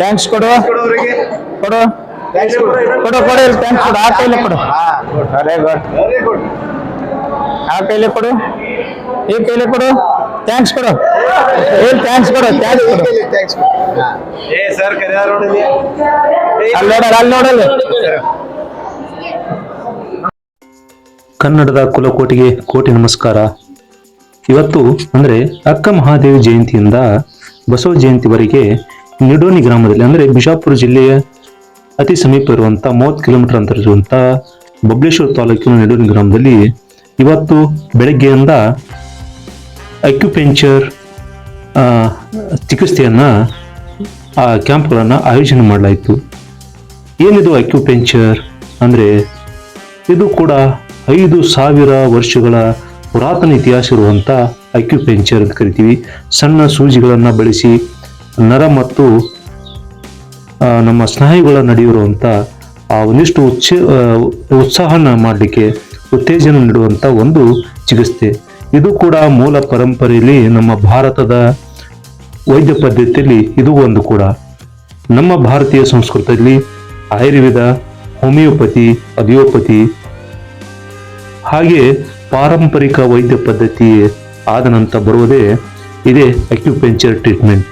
Thanks ಕೊಡು. ಕೊಡು. ಕೊಡು ಕೊಡು ಇಲ್ಲಿ ಥ್ಯಾಂಕ್ಸ್ ಕೊಡು. ಆ ಕೈಲಿ ಕೊಡು. ವೆರಿ ಗುಡ್ ಆ ಕೈಲಿ ಕೊಡು. ಈ ಕೈಲಿ ಕೊಡು. ಥ್ಯಾಂಕ್ಸ್ ಕೊಡು. ಇಲ್ಲಿ ಥ್ಯಾಂಕ್ಸ್ ಕೊಡು. ಥ್ಯಾಂಕ್ಸ್ ಕೊಡು. ಏ ಸರ್ ಕರಿಯಾರ ಅಲ್ಲಿ ನೋಡಲ್ಲ ಅಲ್ಲಿ ನೋಡಲ್ಲ. ಕನ್ನಡದ ಕುಲಕೋಟಿಗೆ ಕೋಟಿ ನಮಸ್ಕಾರ. ಇವತ್ತು ಅಂದರೆ ಅಕ್ಕ ಮಹಾದೇವಿ ಜಯಂತಿಯಿಂದ ಬಸವ ಜಯಂತಿವರೆಗೆ ನಿಡೋನಿ ಗ್ರಾಮದಲ್ಲಿ, ಅಂದರೆ ಬಿಜಾಪುರ ಜಿಲ್ಲೆಯ ಅತಿ ಸಮೀಪ ಇರುವಂಥ ಮೂವತ್ತು ಕಿಲೋಮೀಟರ್ ಅಂತರ ಬಬಲೇಶ್ವರ ತಾಲೂಕಿನ ನಿಡೋನಿ ಗ್ರಾಮದಲ್ಲಿ ಇವತ್ತು ಬೆಳಗ್ಗೆಯಿಂದ ಅಕ್ಯುಪೆಂಚರ್ ಚಿಕಿತ್ಸೆಯನ್ನು, ಆ ಕ್ಯಾಂಪ್ಗಳನ್ನು ಆಯೋಜನೆ ಮಾಡಲಾಯಿತು. ಏನಿದು ಅಕ್ಯುಪೆಂಚರ್ ಅಂದರೆ, ಇದು ಕೂಡ ಐದು ಸಾವಿರ ವರ್ಷಗಳ ಪುರಾತನ ಇತಿಹಾಸ ಇರುವಂಥ ಅಕ್ಯುಪೆಂಚರ್ ಅಂತ ಕರಿತೀವಿ. ಸಣ್ಣ ಸೂಜಿಗಳನ್ನು ಬಳಸಿ ನರ ಮತ್ತು ನಮ್ಮ ಸ್ನಾಯುಗಳ ನಡೆಯುವಂಥ ಆ ಒಂದಿಷ್ಟು ಉಚ್ಚ ಉತ್ಸಾಹ ಉತ್ಸಾಹನ ಮಾಡಲಿಕ್ಕೆ ಉತ್ತೇಜನ ನೀಡುವಂಥ ಒಂದು ಚಿಕಿತ್ಸೆ. ಇದು ಕೂಡ ಮೂಲ ಪರಂಪರೆಯಲ್ಲಿ ನಮ್ಮ ಭಾರತದ ವೈದ್ಯ ಪದ್ಧತಿಯಲ್ಲಿ ಇದು ಒಂದು ಕೂಡ. ನಮ್ಮ ಭಾರತೀಯ ಸಂಸ್ಕೃತಿಯಲ್ಲಿ ಆಯುರ್ವೇದ, ಹೋಮಿಯೋಪತಿ ಅಲಿಯೋಪತಿ ಹಾಗೆ ಪಾರಂಪರಿಕ ವೈದ್ಯ ಪದ್ಧತಿ ಆದ ನಂತರ ಬರುವುದೇ ಇದೇ ಅಕ್ಯುಪೆಂಚರ್ ಟ್ರೀಟ್ಮೆಂಟ್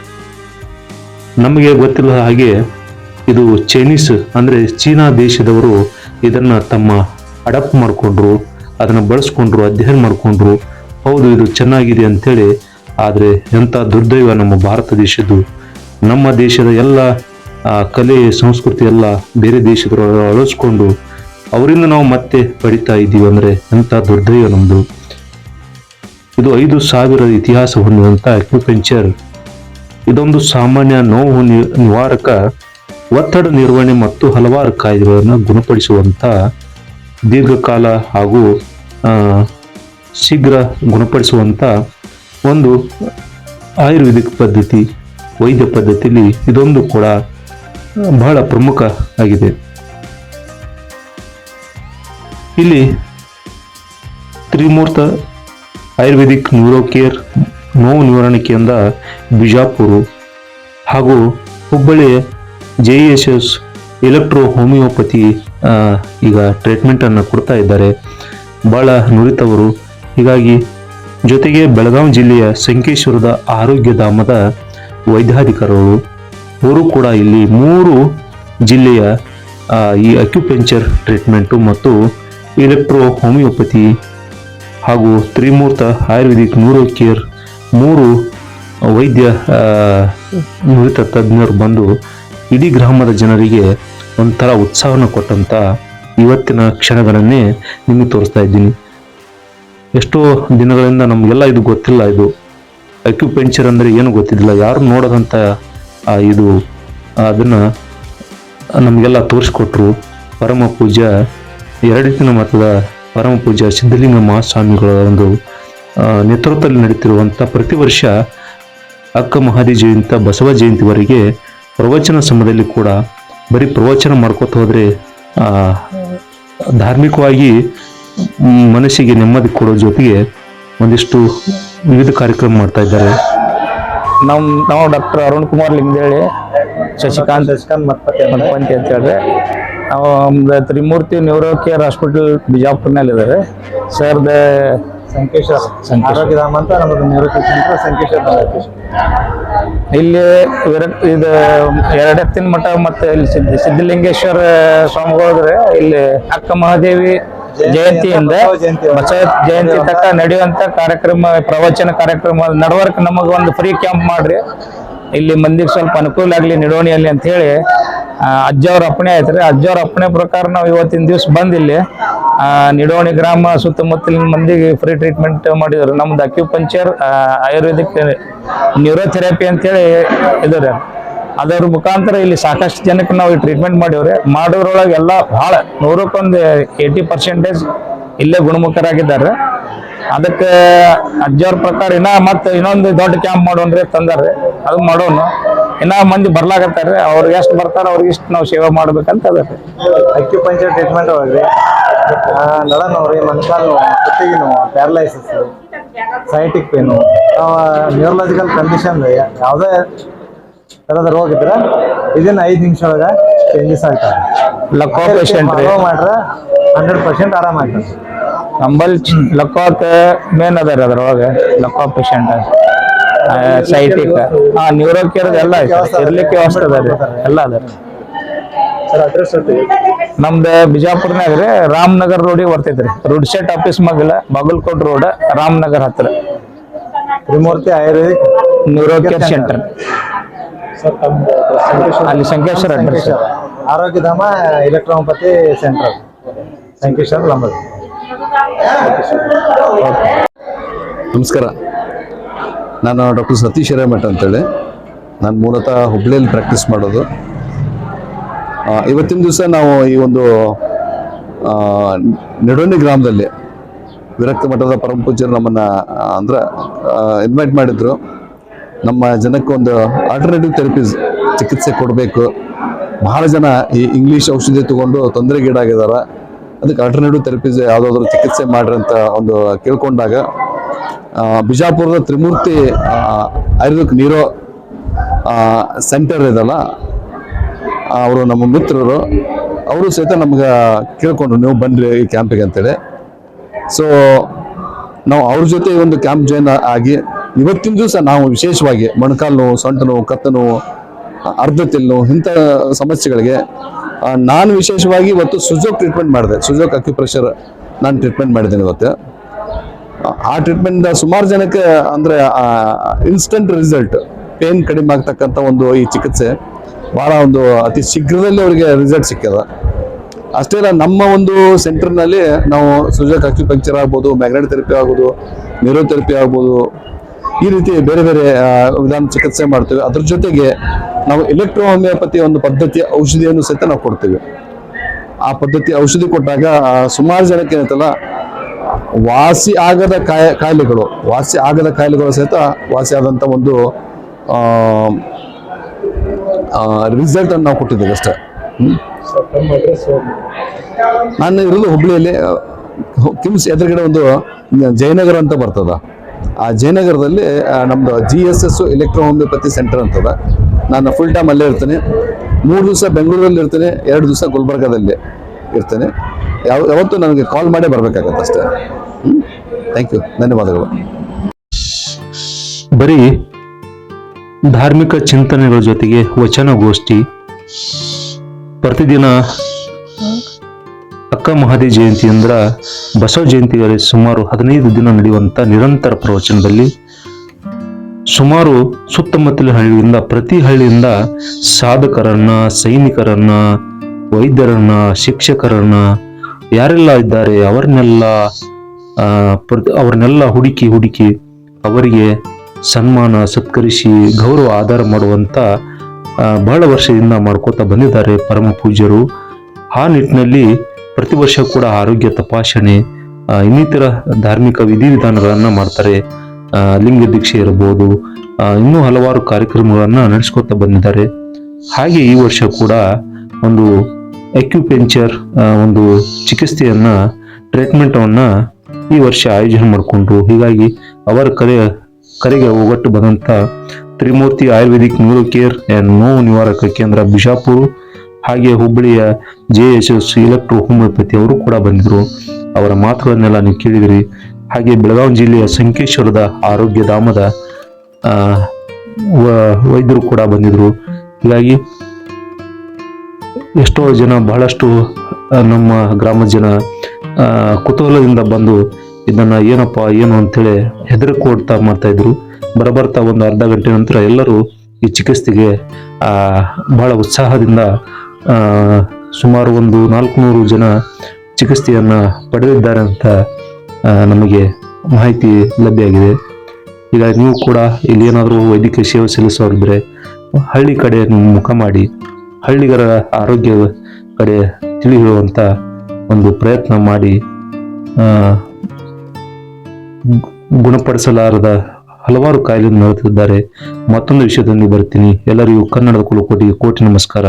ನಮಗೆ ಗೊತ್ತಿಲ್ಲ ಹಾಗೆ ಇದು ಚೈನೀಸ್, ಅಂದರೆ ಚೀನಾ ದೇಶದವರು ಇದನ್ನು ತಮ್ಮ ಅಡಾಪ್ಟ್ ಮಾಡಿಕೊಂಡ್ರು, ಅದನ್ನು ಬಳಸ್ಕೊಂಡ್ರು, ಅಧ್ಯಯನ ಮಾಡಿಕೊಂಡ್ರು. ಹೌದು, ಇದು ಚೆನ್ನಾಗಿದೆ ಅಂಥೇಳಿ. ಆದರೆ ಎಂಥ ದುರ್ದೈವ ನಮ್ಮ ಭಾರತ ದೇಶದ್ದು. ನಮ್ಮ ದೇಶದ ಎಲ್ಲ ಕಲೆ, ಸಂಸ್ಕೃತಿ ಎಲ್ಲ ಬೇರೆ ದೇಶದವರು ಅಳಿಸ್ಕೊಂಡು ಅವರಿಂದ ನಾವು ಮತ್ತೆ ಪಡಿತಾ ಇದ್ದೀವಿ ಅಂದರೆ ಎಂಥ ದುರ್ದೈವ ನಮ್ಮದು ಇದು ಐದು ಸಾವಿರ ಇತಿಹಾಸ ಹೊಂದಿದಂಥ ಅಕ್ಯುಪೆಂಚರ್ ಇದೊಂದು ಸಾಮಾನ್ಯ ನೋವು ನಿವಾರಕ, ಒತ್ತಡ ನಿರ್ವಹಣೆ ಮತ್ತು ಹಲವಾರು ಕಾಯಿಲೆಗಳನ್ನು ಗುಣಪಡಿಸುವಂಥ ದೀರ್ಘಕಾಲ ಹಾಗೂ ಶೀಘ್ರ ಗುಣಪಡಿಸುವಂಥ ಒಂದು ಆಯುರ್ವೇದಿಕ್ ಪದ್ಧತಿ, ವೈದ್ಯ ಪದ್ಧತಿಯಲ್ಲಿ ಇದೊಂದು ಕೂಡ ಬಹಳ ಪ್ರಮುಖ ಆಗಿದೆ. ಇಲ್ಲಿ ತ್ರಿಮೂರ್ತ ಆಯುರ್ವೇದಿಕ್ ನ್ಯೂರೋ ಕೇರ್ ನೋವು ನಿವಾರಣೆ ಕೇಂದ್ರ ಬಿಜಾಪುರ ಹಾಗೂ Hubballi J S S electro homoeopathy ಈಗ ಟ್ರೀಟ್ಮೆಂಟನ್ನು ಕೊಡ್ತಾ ಇದ್ದಾರೆ. ಭಾಳ ನುರಿತವರು. ಹೀಗಾಗಿ ಜೊತೆಗೆ ಬೆಳಗಾವಿ ಜಿಲ್ಲೆಯ ಸಂಕೇಶ್ವರದ ಆರೋಗ್ಯ ಧಾಮದ ವೈದ್ಯಾಧಿಕಾರಿಗಳು, ಅವರು ಕೂಡ ಇಲ್ಲಿ ಮೂರು ಜಿಲ್ಲೆಯ ಈ ಅಕ್ಯುಪೆಂಚರ್ ಟ್ರೀಟ್ಮೆಂಟು ಮತ್ತು ಎಲೆಕ್ಟ್ರೋ ಹೋಮಿಯೋಪತಿ ಹಾಗೂ ತ್ರಿಮೂರ್ತ ಆಯುರ್ವೇದಿಕ್ ನ್ಯೂರೋ ಕೇರ್ ಮೂರು ವೈದ್ಯ ನುರಿತ ತಜ್ಞರು ಬಂದು ಇಡೀ ಗ್ರಾಮದ ಜನರಿಗೆ ಒಂಥರ ಉತ್ಸಾಹನ ಕೊಟ್ಟಂತ ಇವತ್ತಿನ ಕ್ಷಣಗಳನ್ನೇ ನಿಮಗೆ ತೋರಿಸ್ತಾ ಇದ್ದೀನಿ. ಎಷ್ಟೋ ದಿನಗಳಿಂದ ನಮಗೆಲ್ಲ ಇದು ಗೊತ್ತಿಲ್ಲ, ಇದು ಅಕ್ಯುಪೆಂಚರ್ ಅಂದರೆ ಏನು ಗೊತ್ತಿದ್ದಿಲ್ಲ, ಯಾರು ನೋಡೋದಂಥ ಇದು, ಅದನ್ನು ನಮಗೆಲ್ಲ ತೋರಿಸ್ಕೊಟ್ರು. ಪರಮ ಎರಡು ದಿನ ಮತದ ಪರಮ ಪೂಜ್ಯ ಸಿದ್ಧಲಿಂಗ ಮಹಾಸ್ವಾಮಿಗಳ ಒಂದು ನೇತೃತ್ವದಲ್ಲಿ ನಡೀತಿರುವಂಥ ಪ್ರತಿ ವರ್ಷ ಅಕ್ಕ ಮಹಾದಿ ಜಯಂತ, ಬಸವ ಜಯಂತಿವರೆಗೆ ಪ್ರವಚನ ಸಮಯದಲ್ಲಿ ಕೂಡ ಬರೀ ಪ್ರವಚನ ಮಾಡ್ಕೋತ ಹೋದರೆ ಧಾರ್ಮಿಕವಾಗಿ ಮನಸ್ಸಿಗೆ ನೆಮ್ಮದಿ ಕೊಡೋ ಜೊತೆಗೆ ಒಂದಿಷ್ಟು ವಿವಿಧ ಕಾರ್ಯಕ್ರಮ ಮಾಡ್ತಾ ಇದ್ದಾರೆ. ನಮ್ಮ ನಾವು ಡಾಕ್ಟರ್ ಅರುಣ್ ಕುಮಾರ್ ಲಿಂಗದೇಳಿ ಶಶಿಕಾಂತ್ ಶಶಿಕಾಂತ್ ಮತ್ಪತಿ ಮತ್ಪಂತಿ ಅಂತ ಹೇಳಿದ್ರೆ ನಾವು ತ್ರಿಮೂರ್ತಿ ನ್ಯೂರೋ ಕೇರ್ ಹಾಸ್ಪಿಟಲ್ ಬಿಜಾಪುರ್ನಲ್ಲಿದ್ದಾರೆ ಸರ್ದ ಸಂಕೇಶ್ವರ ಸಂಕೇಶ್ವರ. ಆರೋಗ್ಯಧಾಮ ಅಂತ ನಮ್ಮದು ನಿವೃತ್ತಿ ಕೇಂದ್ರ ಸಂಕೇಶ್ವರ ಬಂದೈತಿ. ಇಲ್ಲಿ ಇದು ಇದು ಎರಡೆತ್ತಿನ ಮಠ ಮತ್ತೆ ಇಲ್ಲಿ ಸಿದ್ಧ ಸಿದ್ಧಲಿಂಗೇಶ್ವರ ಸ್ವಾಮಿಗಳಿದ್ರೆ ಇಲ್ಲಿ ಅಕ್ಕ ಮಹಾದೇವಿ ಜಯಂತಿಯಿಂದ ಜಯಂತಿ. ಬಸವ ಜಯಂತಿ ತಕ್ಕ ನಡೆಯುವಂತ ಕಾರ್ಯಕ್ರಮ ಪ್ರವಚನ ಕಾರ್ಯಕ್ರಮ ನಡವರ್ಕ್ ನಮಗೆ ಒಂದು ಫ್ರೀ ಕ್ಯಾಂಪ್ ಮಾಡ್ರಿ ಇಲ್ಲಿ ಮಂದಿಗೆ ಸ್ವಲ್ಪ ಅನುಕೂಲ ಆಗಲಿ ನಿಡೋಣಿಯಲ್ಲಿ ಅಂತ ಹೇಳಿ ಅಜ್ಜವ್ರ ಅಪ್ಪಣೆ ಐತ್ರಿ ಅಜ್ಜವ್ರ ಅಪ್ಪಣೆ ಪ್ರಕಾರ ನಾವು ಇವತ್ತಿನ ದಿವಸ ಬಂದಿಲ್ಲಿ ನಿಡೋಣಿ ಗ್ರಾಮ ಸುತ್ತಮುತ್ತಲಿನ ಮಂದಿಗೆ ಫ್ರೀ ಟ್ರೀಟ್ಮೆಂಟ್ ಮಾಡಿದ್ರು. ನಮ್ದು ಅಕ್ಯುಪಂಚರ್ ಆಯುರ್ವೇದಿಕ್ ನ್ಯೂರೋಥೆರಪಿ ಅಂತೇಳಿ ಇದ್ದಾರೆ ಅದರ ಮುಖಾಂತರ ಇಲ್ಲಿ ಸಾಕಷ್ಟು ಜನಕ್ಕೆ ನಾವು ಟ್ರೀಟ್ಮೆಂಟ್ ಮಾಡಿವ್ರಿ. ಮಾಡೋದ್ರೊಳಗೆ ಎಲ್ಲ ಭಾಳ ನೂರಕ್ಕೊಂದು ಏಯ್ಟಿ ಪರ್ಸೆಂಟೇಜ್ ಇಲ್ಲೇ ಗುಣಮುಖರಾಗಿದ್ದಾರೆ. ಅದಕ್ಕೆ ಅಜ್ಜವ್ರ ಪ್ರಕಾರ ಇನ್ನ ಮತ್ತೆ ಇನ್ನೊಂದು ದೊಡ್ಡ ಕ್ಯಾಂಪ್ ಮಾಡೋನ್ರಿ ತಂದಾರ್ರಿ ಅದು ಮಾಡೋನು. ಇನ್ನ ಮಂದಿ ಬರ್ಲಾಗತ್ತಾರ ಅವ್ರಿಗೆ ಎಷ್ಟು ಬರ್ತಾರ ಅವ್ರಿಗೆ ಇಷ್ಟು ನಾವು ಸೇವೆ ಮಾಡ್ಬೇಕಂತ ಅಕ್ಕಿ ಪಂಚರ್ ಟ್ರೀಟ್ಮೆಂಟ್ ಒಳಗೆ ನಳ ನೋವ್ರಿ ಮನ್ಸಾಲ್ ನೋವು ಕುತ್ತಿಗೆ ನೋವು paralysis sciatic pain neurological condition ಯಾವುದೇ ಥರದ ರೋಗ ಇದ್ರೆ ಇದನ್ನ ಐದು ನಿಮಿಷ ಒಳಗೆ ಚೇಂಜಸ್ ಆಗ್ತವೆ. ಲಕ್ಕೋ ಪೇಷಂಟ್ ಮಾಡ್ರೆ ಹಂಡ್ರೆಡ್ ಪರ್ಸೆಂಟ್ ಆರಾಮ ಆಗ್ತದೆ. ನಂಬಲ್ ಲಕ್ಕೋತ್ ಮೇನ್ ಅದಾರ ಅದ್ರೊಳಗೆ ಲಕ್ಕೋ ಪೇಷಂಟ್ ಸೈಟಿಕ್. ಹಾ ನ್ಯೂರೋ ಕೇರ್ ಎಲ್ಲ ಇರ್ಲಿಕ್ಕೆ ವ್ಯವಸ್ಥೆ ಅದ ರೀ ಎಲ್ಲ ಅದ ಸರ್ ಅಡ್ರೆಸ್ ನಮ್ದು ಬಿಜಾಪುರ್ನಾಗ ರೀ ರಾಮನಗರ್ ರೋಡಿಗೆ ಬರ್ತೈತ್ರಿ. ರುಡ್ ಶೆಟ್ ಆಫೀಸ್ ಮಗಲ ಬಾಗಲಕೋಟ್ ರೋಡ್ ರಾಮನಗರ್ ಹತ್ರ. Trimurti Ayurvedic neuro care centre ಅಲ್ಲಿ Sankeshwar address Arogyadhama ಎಲೆಕ್ಟ್ರೋಪತಿ centre Sankeshwar number ನಮಸ್ಕಾರ. ನಾನು ಡಾಕ್ಟರ್ ಸತೀಶ್ ಹಿರೇಮಠ ಅಂತೇಳಿ. ನಾನು ಮೂಲತಃ ಹುಬ್ಳಿಯಲ್ಲಿ ಪ್ರಾಕ್ಟೀಸ್ ಮಾಡೋದು. ಇವತ್ತಿನ ದಿವಸ ನಾವು ಈ ಒಂದು ನೆಡೋನಿ ಗ್ರಾಮದಲ್ಲಿ ವಿರಕ್ತ ಮಠದ ಪರಮ ಪೂಜ್ಯರು ನಮ್ಮನ್ನು ಅಂದ್ರೆ ಇನ್ವೈಟ್ ಮಾಡಿದ್ರು. ನಮ್ಮ ಜನಕ್ಕೆ ಒಂದು ಆಲ್ಟರ್ನೇಟಿವ್ ಥೆರಪೀಸ್ ಚಿಕಿತ್ಸೆ ಕೊಡಬೇಕು. ಬಹಳ ಜನ ಈ ಇಂಗ್ಲೀಷ್ ಔಷಧಿ ತೊಗೊಂಡು ತೊಂದರೆಗೀಡಾಗಿದ್ದಾರೆ ಅದಕ್ಕೆ ಆಲ್ಟರ್ನೇಟಿವ್ ಥೆರಪೀಸ್ ಯಾವುದಾದ್ರೂ ಚಿಕಿತ್ಸೆ ಮಾಡ್ರಿ ಅಂತ ಒಂದು ಕೇಳ್ಕೊಂಡಾಗ ಬಿಜಾಪುರದ ತ್ರಿಮೂರ್ತಿ ಆಯುರ್ವೇದಿಕ್ ನೀರೋ ಸೆಂಟರ್ ಇದಲ್ಲ ಅವರು ನಮ್ಮ ಮಿತ್ರರು. ಅವರು ಸಹಿತ ನಮ್ಗೆ ಕೇಳ್ಕೊಂಡ್ರು ನೀವು ಬನ್ನಿರಿ ಈ ಕ್ಯಾಂಪಿಗೆ ಅಂತೇಳಿ. ಸೊ ನಾವು ಅವ್ರ ಜೊತೆ ಒಂದು ಕ್ಯಾಂಪ್ ಜಾಯ್ನ್ ಆಗಿ, ಇವತ್ತಿನ ದಿವಸ ನಾವು ವಿಶೇಷವಾಗಿ ಮೊಣಕಾಲು ನೋವು, ಸೊಂಟ ನೋವು, ಕತ್ತು ನೋವು ಅ- ಅರ್ಧ ತಿಲ್ ನೋವು, ಇಂಥ ಸಮಸ್ಯೆಗಳಿಗೆ ನಾನು ವಿಶೇಷವಾಗಿ ಇವತ್ತು ಸುಜೋಕ್ ಟ್ರೀಟ್ಮೆಂಟ್ ಮಾಡಿದೆ. ಸುಜೋಕ್ ಅಕ್ಯುಪ್ರೆಷರ್ ನಾನು ಟ್ರೀಟ್ಮೆಂಟ್ ಮಾಡಿದ್ದೀನಿ ಇವತ್ತು. ಆ ಟ್ರೀಟ್ಮೆಂಟ್ ಸುಮಾರು ಜನಕ್ಕೆ, ಅಂದ್ರೆ ಇನ್ಸ್ಟಂಟ್ ರಿಸಲ್ಟ್ ಪೇನ್ ಕಡಿಮೆ ಆಗ್ತಕ್ಕಂಥ ಒಂದು ಈ ಚಿಕಿತ್ಸೆ ಬಹಳ ಒಂದು ಅತಿ ಶೀಘ್ರದಲ್ಲಿ ಅವರಿಗೆ ರಿಸಲ್ಟ್ ಸಿಕ್ಕದ. ಅಷ್ಟೇ ಅಲ್ಲ, ನಮ್ಮ ಒಂದು ಸೆಂಟರ್ನಲ್ಲಿ ನಾವು ಸುಜಾಕ್ ಅಕ್ಯುಪಂಕ್ಚರ್ ಆಗ್ಬೋದು ಮ್ಯಾಗ್ನೆಟ್ ಥೆರಪಿ ಆಗ್ಬೋದು, ನ್ಯೂರೋಥೆರಪಿ ಆಗ್ಬೋದು, ಈ ರೀತಿ ಬೇರೆ ಬೇರೆ ವಿಧಾನ ಚಿಕಿತ್ಸೆ ಮಾಡ್ತೀವಿ. ಅದ್ರ ಜೊತೆಗೆ ನಾವು ಎಲೆಕ್ಟ್ರೋ ಹೋಮಿಯೋಪತಿ ಒಂದು ಪದ್ಧತಿಯ ಔಷಧಿಯನ್ನು ಸಹಿತ ನಾವು ಕೊಡ್ತೀವಿ. ಆ ಪದ್ಧತಿ ಔಷಧಿ ಕೊಟ್ಟಾಗ ಸುಮಾರು ಜನಕ್ಕೆ ಏನಂತಲ್ಲ ವಾಸಿ ಆಗದ ಕಾಯ ಕಾಯಿಲೆಗಳು, ವಾಸಿ ಆಗದ ಕಾಯಿಲೆಗಳು ಸಹಿತ ವಾಸಿಯಾದಂಥ ಒಂದು ರಿಸಲ್ಟ್ ಅನ್ನು ನಾವು ಕೊಟ್ಟಿದ್ದೇವೆ ಅಷ್ಟೇ. ನಾನು ಇರೋದು ಹುಬ್ಳಿಯಲ್ಲಿ ಕಿಮ್ಸ್ ಎದುರುಗಡೆ ಒಂದು ಜಯನಗರ ಅಂತ ಬರ್ತದ. ಆ ಜಯನಗರದಲ್ಲಿ ನಮ್ಮದು G S S electro homoeopathy centre ಅಂತದ. ನಾನು ಫುಲ್ ಟೈಮ್ ಅಲ್ಲೇ ಇರ್ತೇನೆ. ಮೂರು ದಿವಸ ಬೆಂಗಳೂರಲ್ಲಿ ಇರ್ತೇನೆ ಎರಡು ದಿವಸ ಗುಲ್ಬರ್ಗಾದಲ್ಲಿ ಇರ್ತೇನೆ. ಯಾವ ಯಾವತ್ತೂ ನನಗೆ ಕಾಲ್ ಮಾಡೇ ಬರಬೇಕಾಗತ್ತೆ ಅಷ್ಟೇ. ಥ್ಯಾಂಕ್ ಯು ಧನ್ಯವಾದಗಳು. ಬರೀ ಧಾರ್ಮಿಕ ಚಿಂತನೆಗಳ ಜೊತೆಗೆ ವಚನಗೋಷ್ಠಿ, ಪ್ರತಿದಿನ ಅಕ್ಕ ಮಹಾದಿ ಜಯಂತಿ ಅಂದ್ರ ಬಸವ ಜಯಂತಿಯಲ್ಲಿ ಸುಮಾರು ಹದಿನೈದು ದಿನ ನಡೆಯುವಂತ ನಿರಂತರ ಪ್ರವಚನದಲ್ಲಿ ಸುಮಾರು ಸುತ್ತಮುತ್ತಲಿನ ಹಳ್ಳಿಯಿಂದ ಪ್ರತಿ ಹಳ್ಳಿಯಿಂದ ಸಾಧಕರನ್ನ, ಸೈನಿಕರನ್ನ, ವೈದ್ಯರನ್ನ, ಶಿಕ್ಷಕರನ್ನ ಯಾರೆಲ್ಲ ಇದ್ದಾರೆ ಅವರನ್ನೆಲ್ಲ ಅವ್ರನ್ನೆಲ್ಲ ಹುಡುಕಿ ಹುಡುಕಿ ಅವರಿಗೆ ಸನ್ಮಾನ, ಸತ್ಕರಿಸಿ ಗೌರವ, ಆಧಾರ ಮಾಡುವಂಥ ಬಹಳ ವರ್ಷದಿಂದ ಮಾಡ್ಕೋತಾ ಬಂದಿದ್ದಾರೆ ಪರಮ ಪೂಜ್ಯರು. ಆ ನಿಟ್ಟಿನಲ್ಲಿ ಪ್ರತಿ ವರ್ಷ ಕೂಡ ಆರೋಗ್ಯ ತಪಾಸಣೆ ಇನ್ನಿತರ ಧಾರ್ಮಿಕ ವಿಧಿವಿಧಾನಗಳನ್ನು ಮಾಡ್ತಾರೆ. ಲಿಂಗ ದೀಕ್ಷೆ ಇರಬಹುದು ಇನ್ನೂ ಹಲವಾರು ಕಾರ್ಯಕ್ರಮಗಳನ್ನು ನಡೆಸ್ಕೊತಾ ಬಂದಿದ್ದಾರೆ. ಹಾಗೆ ಈ ವರ್ಷ ಕೂಡ ಒಂದು ಅಕ್ಯುಪೆಂಚರ್ ಒಂದು ಚಿಕಿತ್ಸೆಯನ್ನ ಟ್ರೀಟ್ಮೆಂಟ್ ಅನ್ನ ಈ ವರ್ಷ ಆಯೋಜನೆ ಮಾಡಿಕೊಂಡ್ರು ಹೀಗಾಗಿ ಅವರ ಕರೆ, ಕರೆಗೆ ಒಗ್ಗಟ್ಟು ಬಂದಂತ Trimurti Ayurvedic neuro care and ನೋವು ನಿವಾರಕ ಕೇಂದ್ರ ಬಿಜಾಪುರ ಹಾಗೆ ಹುಬ್ಬಳ್ಳಿಯ J S S electro homoeopathy ಅವರು ಕೂಡ ಬಂದಿದ್ರು. ಅವರ ಮಾತುಗಳನ್ನೆಲ್ಲ ನೀವು ಕೇಳಿದಿರಿ. ಹಾಗೆ ಬೆಳಗಾವಿ ಜಿಲ್ಲೆಯ ಸಂಕೇಶ್ವರದ ಆರೋಗ್ಯ ಧಾಮದ ವೈದ್ಯರು ಕೂಡ ಬಂದಿದ್ರು. ಹೀಗಾಗಿ ಎಷ್ಟೋ ಜನ ಬಹಳಷ್ಟು ನಮ್ಮ ಗ್ರಾಮದ ಜನ ಕುತೂಹಲದಿಂದ ಬಂದು ಇದನ್ನ ಏನಪ್ಪ, ಏನು ಅಂತೇಳಿ ಹೆದರಿಕೊಡ್ತಾ ಮಾಡ್ತಾ ಇದ್ರು. ಬರಬರ್ತಾ ಒಂದು ಅರ್ಧ ಗಂಟೆ ನಂತರ ಎಲ್ಲರೂ ಈ ಚಿಕಿತ್ಸೆಗೆ ಬಹಳ ಉತ್ಸಾಹದಿಂದ ಸುಮಾರು ಒಂದು ನಾಲ್ಕುನೂರು ಜನ ಚಿಕಿತ್ಸೆಯನ್ನು ಪಡೆದಿದ್ದಾರೆ ಅಂತ ನಮಗೆ ಮಾಹಿತಿ ಲಭ್ಯ ಆಗಿದೆ ಈಗ ನೀವು ಕೂಡ ಇಲ್ಲಿ ಏನಾದರೂ ವೈದ್ಯಕೀಯ ಸೇವೆ ಸಲ್ಲಿಸೋರಿದ್ರೆ ಹಳ್ಳಿ ಕಡೆ ಮುಖ ಮಾಡಿ. ಹಳ್ಳಿಗರ ಆರೋಗ್ಯ ಕಡೆ ತಿಳಿ ಹೇಳುವಂತ ಒಂದು ಪ್ರಯತ್ನ ಮಾಡಿ ಗುಣಪಡಿಸಲಾರದ ಹಲವಾರು ಕಾಯಿಲೆ ನಡೆಸಿದ್ದಾರೆ ಮತ್ತೊಂದು ವಿಷಯದೊಂದಿಗೆ ಬರ್ತೀನಿ. ಎಲ್ಲರಿಗೂ ಕನ್ನಡದ ಕುಲಕೋಟಿಗೆ ಕೋಟಿ ನಮಸ್ಕಾರ.